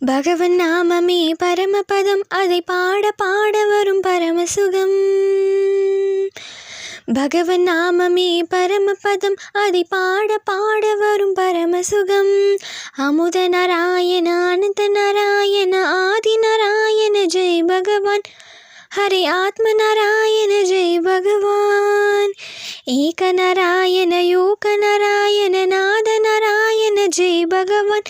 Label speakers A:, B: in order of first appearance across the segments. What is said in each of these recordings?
A: பகவன் நாமமே பரமபதம். அதை பாட பாட வரும் பரமசுகம். பகவன் நாமமே பரமபதம். அதை பாட பாட வரும் பரமசுகம். அமுத நாராயண அனந்த நாராயண ஆதி நாராயண ஜெய் பகவான். ஹரே ஆத்ம நாராயண ஜெய் பகவான். ஏக நாராயண யோக நாராயண நாத நாராயண ஜெய் பகவான்.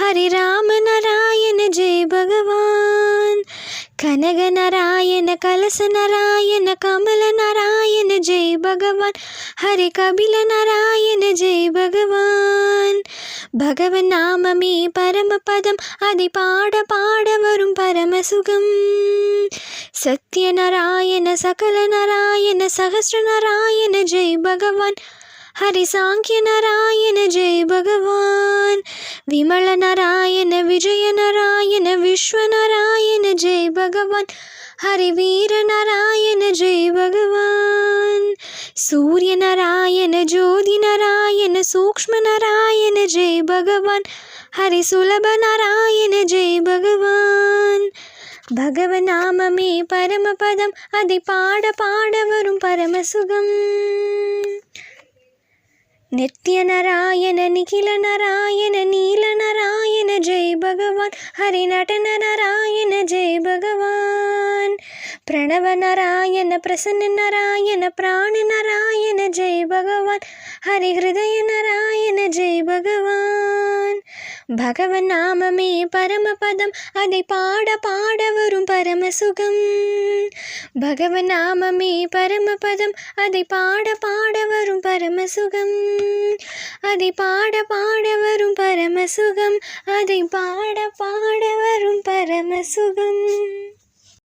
A: ஹரி ராம நாராயண ஜெய் பகவான். கனக நாராயண கலச நாராயண கமல நாராயண ஜெய் பகவான். ஹரி கபில நாராயண ஜெய் பகவான். பகவன் நாமமே பரமபதம் அதை பாட பாட வரும் பரமசுகம் சத்ய நாராயண சகல நாராயண சகஸ்ர நாராயண ஜெய் பகவான். ஹரி சாங்கிய நாராயண ஜெய் பகவான். விமல நாராயண விஜய நாராயண விஸ்வ நாராயண ஜெய் பகவான். ஹரிவீர நாராயண ஜெய் பகவான். சூரிய நாராயண ஜோதி நாராயண சூக்ம நாராயண ஜெய் பகவான். ஹரி சுலப நாராயண ஜெய் பகவான். பகவன் நாமமே பரமபதம் அதை பாட பாட வரும் பரமசுகம் நித்ய நாராயண நிகில நாராயண நீல நாராயண ஜெய் பகவான். ஹரி நடன நாராயண ஜெய் பகவான். பிரணவ நாராயண பிரசன்ன நாராயண பிராண நாராயண ஜெய் பகவான். ஹரி ஹிருதய நாராயண ஜெய் பகவான். பகவன் நாமமே பரமபதம். அதை பாட பாட வரும் பரமசுகம். பகவன் நாமமே பரமபதம். அதை பாட பாட வரும் பரமசுகம். அதை பாட பாட வரும் பரமசுகம். அதை பாட பாட வரும் பரமசுகம்.